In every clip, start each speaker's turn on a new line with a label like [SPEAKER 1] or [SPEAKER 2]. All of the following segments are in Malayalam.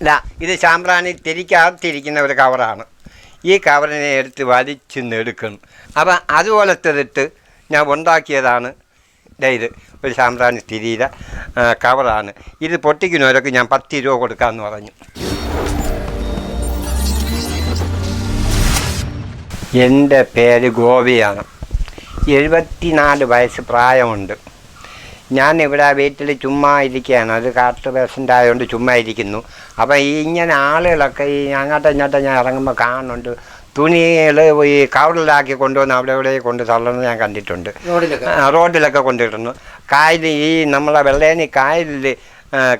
[SPEAKER 1] ഇല്ല ഇത് ശാമ്പ്രാണി തിരിക്കകത്തിരിക്കുന്ന ഒരു കവറാണ്. ഈ കവറിനെ എടുത്ത് വലിച്ചു നെടുക്കണം. അപ്പം അതുപോലത്തെതിട്ട് ഞാൻ ഉണ്ടാക്കിയതാണ്. ഇത് ഒരു സാമ്പ്രാണി തിരിയില്ല കവറാണ്. ഇത് പൊട്ടിക്കുന്നവരൊക്കെ ഞാൻ പത്ത് രൂപ കൊടുക്കാമെന്ന് പറഞ്ഞു. എന്റെ പേര് ഗോപിയാണ്. എഴുപത്തിനാല് വയസ്സ് പ്രായമുണ്ട്. ഞാൻ ഇവിടെ വീട്ടിൽ ചുമ്മാ ഇരിക്കുകയാണ്. അത് കാർട്ട് പേഷ്യന്റ് ആയതുകൊണ്ട് ചുമ്മാ ഇരിക്കുന്നു. അപ്പം ഈ ഇങ്ങനെ ആളുകളൊക്കെ ഈ അങ്ങോട്ടും ഇങ്ങോട്ടും ഞാൻ ഇറങ്ങുമ്പോൾ കാണുന്നുണ്ട്. തുണികൾ ഈ കവറിലാക്കി കൊണ്ടുവന്ന് അവിടെ ഇവിടെ കൊണ്ട് തള്ളുന്നത് ഞാൻ കണ്ടിട്ടുണ്ട്.
[SPEAKER 2] റോഡിലൊക്കെ?
[SPEAKER 1] കൊണ്ടിടുന്നു. കായൽ ഈ നമ്മളെ വെള്ളേനി കായലിൽ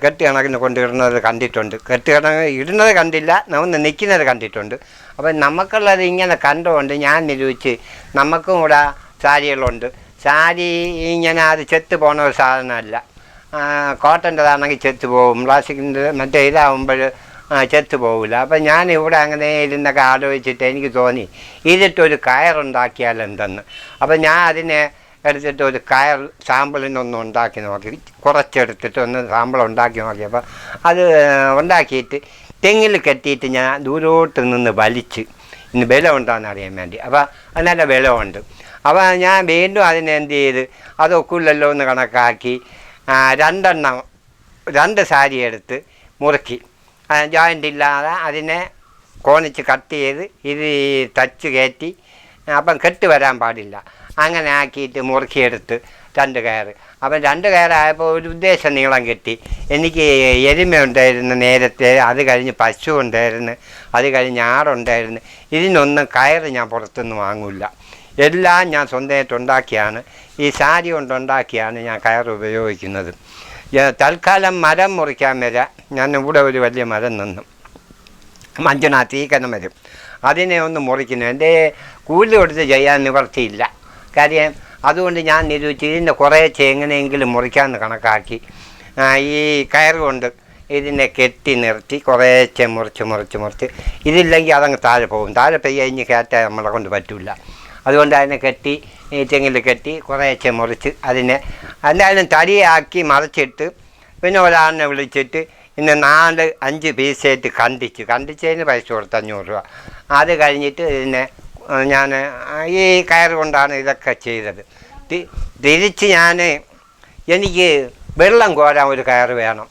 [SPEAKER 1] കെട്ടി കണക്കിന് കൊണ്ടിടുന്നത് കണ്ടിട്ടുണ്ട്. കെട്ടി കണക്ക് ഇടുന്നത് കണ്ടില്ല നമ്മൾ നിൽക്കുന്നത് കണ്ടിട്ടുണ്ട്. അപ്പം നമുക്കുള്ളത് ഇങ്ങനെ കണ്ടുകൊണ്ട് ഞാൻ നിരൂപിച്ച് നമുക്കും ഇവിടെ സാരികളുണ്ട്. സാരി ഇങ്ങനെ അത് ചെത്ത് പോണ ഒരു സാധനമല്ല. കോട്ടന്റെതാണെങ്കിൽ ചെത്ത് പോകും പ്ലാസ്റ്റിക്കിന്റെ മറ്റേ ഇതാവുമ്പോൾ ചെത്ത് പോകില്ല അപ്പം ഞാൻ ഇവിടെ അങ്ങനെ ഇരുന്നൊക്കെ ആലോചിച്ചിട്ട് എനിക്ക് തോന്നി ഇതിട്ടൊരു കയറുണ്ടാക്കിയാൽ എന്തെന്ന്? അപ്പം ഞാൻ അതിനെ എടുത്തിട്ട് ഒരു കയർ സാമ്പിളിനൊന്ന് ഉണ്ടാക്കി നോക്കി. കുറച്ചെടുത്തിട്ട് ഒന്ന് സാമ്പിൾ ഉണ്ടാക്കി നോക്കിയപ്പോൾ അത് ഉണ്ടാക്കിയിട്ട് തെങ്ങിൽ കെട്ടിയിട്ട് ഞാൻ ദൂരോട്ട് നിന്ന് വലിച്ച് ഇന്ന് ബലം ഉണ്ടോയെന്ന് അറിയാൻ വേണ്ടി. അപ്പോൾ അത് നല്ല ബലമുണ്ട്. അപ്പോൾ ഞാൻ വീണ്ടും അതിനെന്ത് ചെയ്ത് അതൊക്കെ ഉള്ളല്ലോ എന്ന് കണക്കാക്കി രണ്ടെണ്ണം രണ്ട് സാരി എടുത്ത് മുറുക്കി. ജോയിന്റ് ഇല്ലാതെ അതിനെ കോണിച്ച് കട്ട് ചെയ്ത് ഇത് തച്ച് കയറ്റി അപ്പം കെട്ട് വരാൻ പാടില്ല. അങ്ങനെ ആക്കിയിട്ട് മുറുക്കിയെടുത്ത് രണ്ട് കയറ് അപ്പം രണ്ട് കയറായപ്പോൾ ഒരു ഉദ്ദേശം നീളം കിട്ടി. എനിക്ക് എരുമ ഉണ്ടായിരുന്നു നേരത്തെ അത് കഴിഞ്ഞ് പശു ഉണ്ടായിരുന്നു അത് കഴിഞ്ഞ് ആടുണ്ടായിരുന്നു ഇതിനൊന്നും കയറ് ഞാൻ പുറത്തുനിന്ന് വാങ്ങില്ല എല്ലാം ഞാൻ സ്വന്തമായിട്ട് ഉണ്ടാക്കിയാണ്. ഈ സാരി കൊണ്ടുണ്ടാക്കിയാണ് ഞാൻ കയർ ഉപയോഗിക്കുന്നത്. തൽക്കാലം മരം മുറിക്കാൻ വരെ. ഞാൻ ഇവിടെ ഒരു വലിയ മരം നിന്നു. മഞ്ചുനാഥ് ഈ കനം വരും. അതിനെ ഒന്ന് മുറിക്കുന്നു. എന്റെ കൂലി കൊടുത്ത് ചെയ്യാൻ നിവർത്തിയില്ല. കാര്യം അതുകൊണ്ട് ഞാൻ നിരൂപിച്ച് ഇതിന്റെ കുറേശ്ശെ എങ്ങനെയെങ്കിലും മുറിക്കാമെന്ന് കണക്കാക്കി ഈ കയർ കൊണ്ട് ഇതിനെ കെട്ടി നിർത്തി കുറേശ്ശെ മുറിച്ച് മുറിച്ച് മുറിച്ച്. ഇതില്ലെങ്കിൽ അതങ്ങ് താഴെ പോകും. താഴെ പെയ്യഴിഞ്ഞ് കയറ്റാൻ നമ്മളെ കൊണ്ട് പറ്റില്ല അതുകൊണ്ട് അതിനെ കെട്ടി തെങ്ങിൽ കെട്ടി കുറേശ്ശെ മുറിച്ച് അതിനെ എന്തായാലും തടിയാക്കി മറിച്ചിട്ട് പിന്നെ ഒരാളിനെ വിളിച്ചിട്ട് പിന്നെ നാല് അഞ്ച് പീസായിട്ട് കണ്ടിച്ച് കണ്ടിച്ചതിന് പൈസ കൊടുത്ത് അഞ്ഞൂറ് രൂപ. അത് കഴിഞ്ഞിട്ട് ഇതിനെ ഞാൻ ഈ കയർ കൊണ്ടാണ് ഇതൊക്കെ ചെയ്തത്. തിരിച്ച് ഞാൻ എനിക്ക് വെള്ളം കോരാൻ ഒരു കയർ വേണം.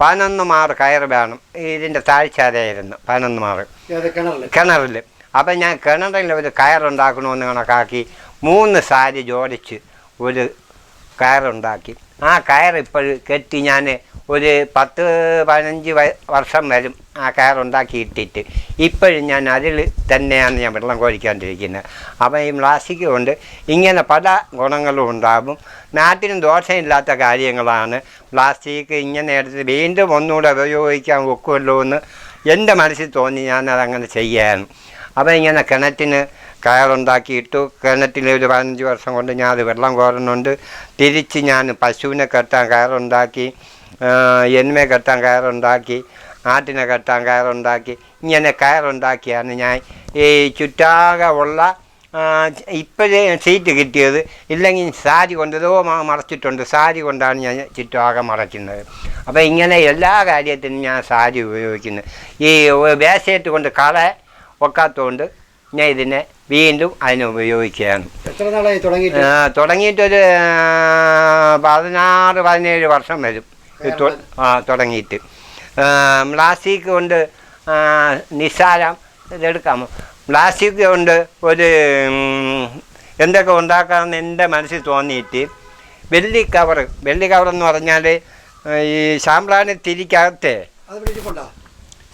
[SPEAKER 1] പതിനൊന്ന് മാറ് കയർ വേണം. ഇതിന്റെ താഴ്ചാരയായിരുന്നു പതിനൊന്ന് മാറ്. കിണറിൽ അപ്പം ഞാൻ കിണറിൽ ഒരു കയറുണ്ടാക്കണമെന്ന് കണക്കാക്കി മൂന്ന് സാരി ജോലിച്ച് ഒരു കയറുണ്ടാക്കി. ആ കയർ ഇപ്പോൾ കെട്ടി ഞാൻ ഒരു പത്ത് പതിനഞ്ച് വർഷം വരും ആ കയറുണ്ടാക്കി ഇട്ടിട്ട്. ഇപ്പോഴും ഞാൻ അതിൽ തന്നെയാണ് ഞാൻ വെള്ളം കോരിക്കാണ്ടിരിക്കുന്നത്. അപ്പം ഈ പ്ലാസ്റ്റിക് കൊണ്ട് ഇങ്ങനെ പല ഗുണങ്ങളും ഉണ്ടാകും. നാട്ടിനും ദോഷമില്ലാത്ത കാര്യങ്ങളാണ്. പ്ലാസ്റ്റിക് ഇങ്ങനെ എടുത്ത് വീണ്ടും ഒന്നുകൂടെ ഉപയോഗിക്കാൻ ഒക്കുമല്ലോ എന്ന് എന്റെ മനസ്സിൽ തോന്നി ഞാനതങ്ങനെ ചെയ്യാൻ. അപ്പം ഇങ്ങനെ കിണറ്റിന് കയറുണ്ടാക്കിയിട്ടു കിണറ്റിൽ ഒരു പതിനഞ്ച് വർഷം കൊണ്ട് ഞാൻ അത് വെള്ളം കോരുന്നുണ്ട്. തിരിച്ച് ഞാൻ പശുവിനെ കെട്ടാൻ കയറുണ്ടാക്കി എന്മയെ കെട്ടാൻ കയറുണ്ടാക്കി ആട്ടിനെ കെട്ടാൻ കയറുണ്ടാക്കി ഇങ്ങനെ കയറുണ്ടാക്കിയാണ് ഞാൻ ഈ ചുറ്റാകെ ഉള്ള ഇപ്പോഴേ സീറ്റ് കിട്ടിയത്. ഇല്ലെങ്കിൽ സാരി കൊണ്ട് ഇതോ മറച്ചിട്ടുണ്ട്. സാരി കൊണ്ടാണ് ഞാൻ ചുറ്റുമാകെ മറയ്ക്കുന്നത്. അപ്പോൾ ഇങ്ങനെ എല്ലാ കാര്യത്തിനും ഞാൻ സാരി ഉപയോഗിക്കുന്നത് ഈ വേസേറ്റ് കൊണ്ട് കള ഒക്കാത്തതുകൊണ്ട് ഞാൻ ഇതിനെ വീണ്ടും അതിനെ ഉപയോഗിക്കുകയാണ്.
[SPEAKER 2] എത്ര നാളായി തുടങ്ങിയിട്ട്?
[SPEAKER 1] ആ, തുടങ്ങിയിട്ടൊരു പതിനാറ് പതിനേഴ് വർഷം വരും. തുടങ്ങിയിട്ട്. പ്ലാസ്റ്റിക് കൊണ്ട് നിസ്സാരം ഇതെടുക്കാമോ പ്ലാസ്റ്റിക് കൊണ്ട് ഒരു എന്തൊക്കെ ഉണ്ടാക്കാമെന്ന് എന്റെ മനസ്സിൽ തോന്നിയിട്ട് വെള്ളി കവർ വെള്ളി കവർ എന്ന് പറഞ്ഞാൽ ഈ സാമ്പ്രാണി തിരിക്കകത്തെ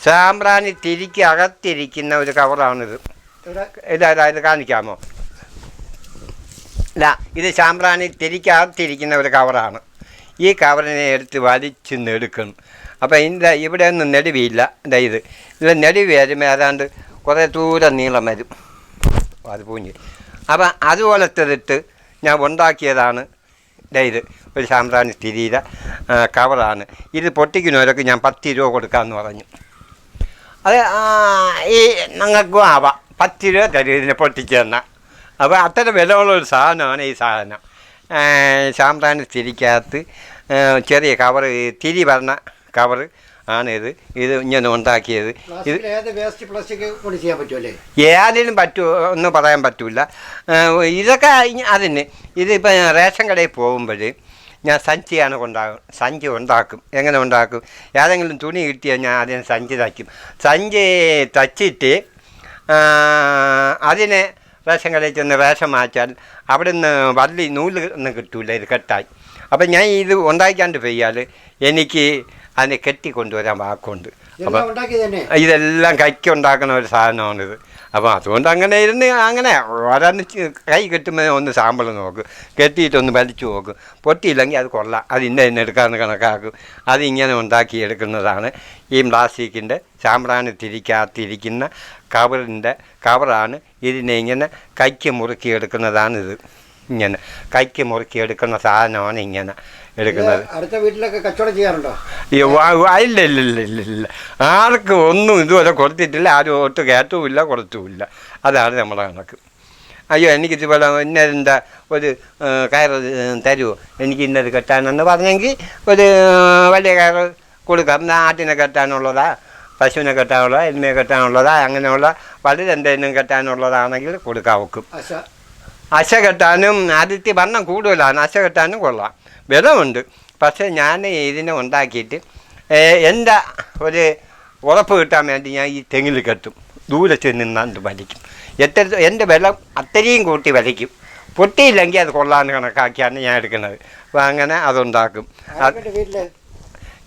[SPEAKER 1] സാമ്പ്രാണി തിരിക്ക് അകത്തിരിക്കുന്ന ഒരു കവറാണിത്. ഇതാ കാണിക്കാമോ? ഇല്ല ഇത് സാമ്പ്രാണി തിരിക്ക് അകത്തിരിക്കുന്ന ഒരു കവറാണ്. ഈ കവറിനെ എടുത്ത് വലിച്ച് നെടുക്കണം അപ്പോൾ ഇതിന്റെ ഇവിടെ ഒന്നും നെടുവിയില്ല ഇതാ ഇത്. ഇത് നെടുവ് വരുമ്പോൾ ഏതാണ്ട് കുറേ ദൂരം നീളം വരും. അത് പൂഞ്ഞ്. അപ്പം അതുപോലത്തെതിട്ട് ഞാൻ ഉണ്ടാക്കിയതാണ്. ഇത് ഒരു സാമ്പ്രാണി തിരിയുടെ കവറാണ്. ഇത് പൊട്ടിക്കുന്നവരൊക്കെ ഞാൻ പത്ത് രൂപ കൊടുക്കാമെന്ന് പറഞ്ഞു. അത് ഈ ഞങ്ങൾക്കും ആവാം. പത്ത് രൂപ തരും ഇതിനെ പൊട്ടിച്ച് തന്നാൽ അപ്പോൾ അത്ര വിലയുള്ള ഒരു സാധനമാണ് ഈ സാധനം. സാമ്പ്രാണി തിരിക്കകത്ത് ചെറിയ കവറ് തിരി പറഞ്ഞ കവറ് ആണ് ഇത്. ഇങ്ങനെ ഉണ്ടാക്കിയത്. ഇത് ഏതിനും പറ്റുമോ ഒന്നും പറയാൻ പറ്റില്ല ഇതൊക്കെ അതിന്. ഇതിപ്പോൾ റേഷൻ കടയിൽ പോകുമ്പോൾ ഞാൻ സഞ്ചിയാണ് കൊണ്ടാകും സഞ്ചി ഉണ്ടാക്കും. എങ്ങനെ ഉണ്ടാക്കും? ഏതെങ്കിലും തുണി കിട്ടിയാൽ ഞാൻ അതിന് സഞ്ചി തയ്ക്കും. സഞ്ചി തച്ചിട്ട് അതിനെ റേഷൻ കടയിൽ ചെന്ന് റേഷൻ മാറ്റാൽ അവിടെ നിന്ന് വള്ളി നൂൽ ഒന്നും കിട്ടൂല ഇത് കെട്ടായി അപ്പം ഞാൻ ഇത് ഉണ്ടാക്കാണ്ട് പെയ്യാൽ എനിക്ക് അതിനെ കെട്ടി കൊണ്ടുവരാൻ വാക്കുണ്ട് അപ്പം
[SPEAKER 2] ഇതെല്ലാം
[SPEAKER 1] കൈക്ക് ഉണ്ടാക്കുന്ന ഒരു സാധനമാണിത്. അപ്പോൾ അതുകൊണ്ട് അങ്ങനെ ഇരുന്ന് അങ്ങനെ ഓരോന്ന് കൈ കെട്ടുമ്പോൾ ഒന്ന് സാമ്പിൾ നോക്കും. കെട്ടിയിട്ടൊന്ന് വലിച്ചു നോക്കും. പൊട്ടിയില്ലെങ്കിൽ അത് കൊള്ളാം. അത് ഇന്ന ഇന്ന എടുക്കാമെന്ന് കണക്കാക്കും. അതിങ്ങനെ ഉണ്ടാക്കി എടുക്കുന്നതാണ് ഈ പ്ലാസ്റ്റിക്കിന്റെ സാമ്പ്രാണി തിരിക്കാത്തിരിക്കുന്ന കവറിന്റെ കവറാണ് ഇതിനെ ഇങ്ങനെ കൈക്ക് മുറുക്കി എടുക്കുന്നതാണിത്. ഇങ്ങനെ കൈക്ക് മുറുക്കി എടുക്കുന്ന സാധനമാണ് ഇങ്ങനെ എടുക്കുന്നത്.
[SPEAKER 2] അടുത്ത വീട്ടിലൊക്കെ കച്ചവടം ചെയ്യാറുണ്ടോ?
[SPEAKER 1] ഇല്ല ഇല്ല ഇല്ല ഇല്ല ഇല്ല. ആർക്കും ഒന്നും ഇതുവരെ കൊടുത്തിട്ടില്ല. ആരും ഒട്ട് കയറ്റവുമില്ല കൊടുത്തുമില്ല. അതാണ് നമ്മുടെ കണക്ക്. അയ്യോ എനിക്ക് ഇതുപോലെ ഇന്നതിന്റെ ഒരു കയർ കയറ് തരുമോ എനിക്ക് ഇന്നത് കെട്ടാനെന്ന് പറഞ്ഞെങ്കിൽ ഒരു വലിയ കയറ് കൊടുക്കാം. ആട്ടിനെ കെട്ടാനുള്ളതാ പശുവിനെ കെട്ടാനുള്ളതാ എരുമയെ കെട്ടാനുള്ളതാ അങ്ങനെയുള്ള വലുതെന്തെങ്കിലും കെട്ടാനുള്ളതാണെങ്കിൽ കൊടുക്കാൻ വെക്കും
[SPEAKER 2] അശ
[SPEAKER 1] കെട്ടാനും ആദ്യത്തെ വണ്ണം കൂടുതലാണ്. അശ കെട്ടാനും കൊള്ളാം. വിലമുണ്ട് പക്ഷേ ഞാൻ ഇതിനെ ഉണ്ടാക്കിയിട്ട് എന്റെ ഒരു ഉറപ്പ് കിട്ടാൻ വേണ്ടി ഞാൻ ഈ തെങ്ങിൽ കെട്ടും. ദൂരെ ചെന്ന് നിന്നാണ്ട് വലിക്കും. എത്ര എന്റെ വില അത്രയും കൂട്ടി വലിക്കും. പൊട്ടിയില്ലെങ്കിൽ അത് കൊള്ളാന്ന് കണക്കാക്കിയാണ് ഞാൻ എടുക്കുന്നത്. അപ്പോൾ അങ്ങനെ അതുണ്ടാക്കും.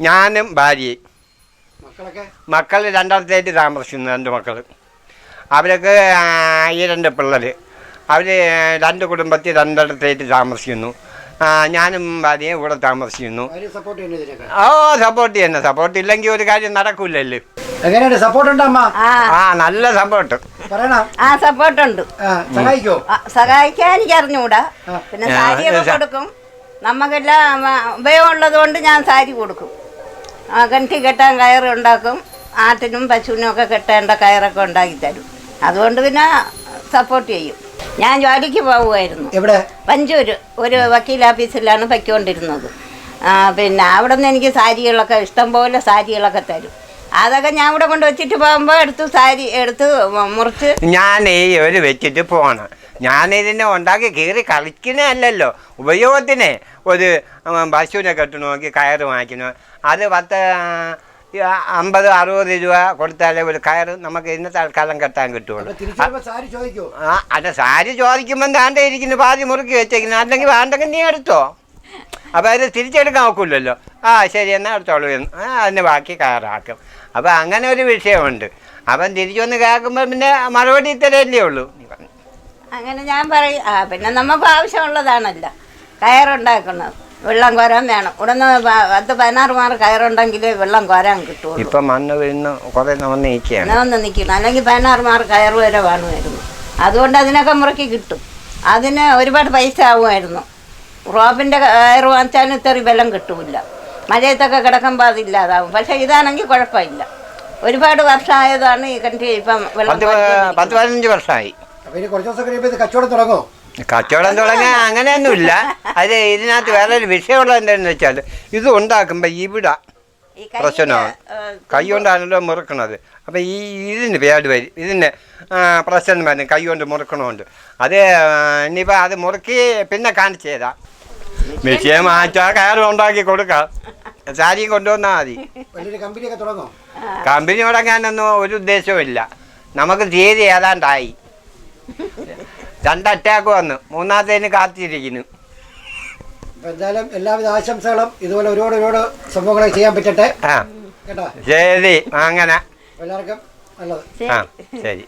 [SPEAKER 1] ഞാനും ഭാര്യയും. മക്കൾ രണ്ടാമത്തേക്ക് താമസിക്കുന്നു രണ്ട് മക്കൾ അവരൊക്കെ ഈ രണ്ട് പിള്ളേർ അവർ രണ്ട് കുടുംബത്തിൽ രണ്ടിടത്തേക്ക് താമസിക്കുന്നു. ഞാനും ഭാര്യയും ഇവിടെ താമസിക്കുന്നു.
[SPEAKER 2] ഓ സപ്പോർട്ട് ചെയ്യുന്നു.
[SPEAKER 1] സപ്പോർട്ട് ഇല്ലെങ്കിൽ ഒരു കാര്യം നടക്കൂലല്ലേ.
[SPEAKER 2] എങ്ങനെയുണ്ട്? സപ്പോർട്ട് ഉണ്ട് അമ്മ?
[SPEAKER 3] ആ.
[SPEAKER 1] നല്ല സപ്പോർട്ട്
[SPEAKER 3] ആ സപ്പോർട്ട്
[SPEAKER 2] ഉണ്ട്. സഹായിക്കോ?
[SPEAKER 3] സഹായിക്കാൻ എനിക്ക് അറിഞ്ഞുകൂടാ. പിന്നെ സാരിയൊക്കെ കൊടുക്കും. നമുക്കെല്ലാം ഉപയോഗമുള്ളത് കൊണ്ട് ഞാൻ സാരി കൊടുക്കും. കിണറ്റി കെട്ടാൻ കയറ് ഉണ്ടാക്കും. ആട്ടിനും പശുവിനും ഒക്കെ കെട്ടേണ്ട കയറൊക്കെ ഉണ്ടാക്കി തരും. അതുകൊണ്ട് പിന്നെ സപ്പോർട്ട് ചെയ്യും. ഞാൻ ജോലിക്ക് പോവുമായിരുന്നു
[SPEAKER 2] എവിടെ?
[SPEAKER 3] പഞ്ചൂര് ഒരു വക്കീൽ ഓഫീസിലാണ് പൊയ്ക്കൊണ്ടിരുന്നത്. പിന്നെ അവിടെ നിന്ന് എനിക്ക് സാരികളൊക്കെ ഇഷ്ടം പോലെ സാരികളൊക്കെ തരും. അതൊക്കെ ഞാൻ ഇവിടെ കൊണ്ട് വെച്ചിട്ട് പോകുമ്പോൾ എടുത്ത് സാരി എടുത്ത് മുറിച്ച്
[SPEAKER 1] ഞാൻ ഈ ഒരു വെച്ചിട്ട് പോകണം ഞാൻ ഇതിനെ ഉണ്ടാക്കി കീറി കളിക്കുന്നതല്ലല്ലോ ഉപയോഗത്തിന് ഒരു പശുവിനെ കെട്ടണമെങ്കിൽ കയറ് വാങ്ങിക്കണം? അത് പത്ത് അമ്പത് അറുപത് രൂപ കൊടുത്താലേ ഒരു കയർ നമുക്ക് ഇന്നത്തെ തൽക്കാലം കെട്ടാൻ കിട്ടുള്ളൂ.
[SPEAKER 2] തിരിച്ചു വരുമ്പോ ചോദിക്കോ.
[SPEAKER 1] ആ അല്ല സാരി ചോദിക്കുമ്പോൾ താണ്ടെ ഇരിക്കുന്നു. പാതി മുറുക്കി വെച്ചേക്കുന്നു. അല്ലെങ്കിൽ വേണ്ടെങ്കിൽ നീ എടുത്തോ. അപ്പോൾ അത് തിരിച്ചെടുക്കാൻ നോക്കില്ലല്ലോ ആ ശരി എന്നാൽ എടുത്തോളൂ എന്ന്. ആ അതിന് ബാക്കി കയറാക്കും. അപ്പോൾ അങ്ങനെ ഒരു വിഷയമുണ്ട്. അവൻ തിരിച്ചു വന്ന് കേൾക്കുമ്പോൾ പിന്നെ മറുപടി ഇത്തരല്ലേ ഉള്ളൂ.
[SPEAKER 3] അങ്ങനെ ഞാൻ പറയും. ആ പിന്നെ നമുക്ക് ആവശ്യമുള്ളതാണല്ലോ. കയറുണ്ടാക്കുന്നത്. വെള്ളം കോരാൻ വേണം. ഉടനെ പത്ത് പതിനാറ് മാറ് കയറുണ്ടെങ്കിൽ വെള്ളം കോരാൻ കിട്ടും
[SPEAKER 1] ഇപ്പം മണ്ണ് വീണ് കുറേ നമ്മൾ
[SPEAKER 3] നിൽക്കുകയാണ് ഒന്ന് നിൽക്കണം അല്ലെങ്കിൽ പതിനാറ് മാറ് കയറ് വരെ വേണമായിരുന്നു. അതുകൊണ്ട് അതിനൊക്കെ മുറക്കി കിട്ടും. അതിന് ഒരുപാട് പൈസ ആവുമായിരുന്നു. റോബിന്റെ കയറ് വാങ്ങിച്ചാലും ഇത്ര വെള്ളം കിട്ടൂല മഴയത്തൊക്കെ കിടക്കുമ്പോൾ അതില്ലാതാവും. പക്ഷേ ഇതാണെങ്കിൽ കുഴപ്പമില്ല. ഒരുപാട് വർഷമായതാണ് ഈ കണ്ടി ഇപ്പം വെള്ളം
[SPEAKER 1] പത്ത് പതിനഞ്ച് വർഷമായി.
[SPEAKER 2] കുറച്ച് ദിവസം കഴിയുമ്പോ ഇത് കച്ചവടം തുടങ്ങോ
[SPEAKER 1] കച്ചവടം തുടങ്ങാൻ അങ്ങനെയൊന്നുമില്ല. അത് ഇതിനകത്ത് വേറൊരു വിഷയമുള്ളത് എന്താണെന്ന് വെച്ചാൽ ഇത് ഉണ്ടാക്കുമ്പോൾ ഇവിടെ പ്രശ്നമാണ് കൈ കൊണ്ടാണല്ലോ മുറുക്കണത്. അപ്പം ഈ ഇതിന് പേട് വരും ഇതിന് പ്രശ്നം വരും കൈ കൊണ്ട് മുറുക്കണമുണ്ട് അത് ഇനിയിപ്പോൾ അത് മുറുക്കി പിന്നെ കാണിച്ചു തരാം. വിഷയം മാറ്റാ കയറ് ഉണ്ടാക്കി കൊടുക്കാം. സാരി കൊണ്ടുവന്നാൽ മതി. കമ്പനി തുടങ്ങാനൊന്നും ഒരു ഉദ്ദേശവും ഇല്ല. നമുക്ക് തീയതി ഏതാണ്ടായി. രണ്ട് അറ്റാക്ക് വന്നു. മൂന്നാമത്തേന് കാത്തിരിക്കുന്നു.
[SPEAKER 2] അപ്പൊ എന്തായാലും എല്ലാവിധ ആശംസകളും ഇതുപോലെ ഒരുപാട് ഒരുപാട് സംഭവങ്ങളെ ചെയ്യാൻ പറ്റട്ടെ?
[SPEAKER 1] ആ.
[SPEAKER 2] കേട്ടോ?
[SPEAKER 1] ശരി അങ്ങനെ.
[SPEAKER 2] എല്ലാവർക്കും നല്ലത്.
[SPEAKER 1] ആ ശരി.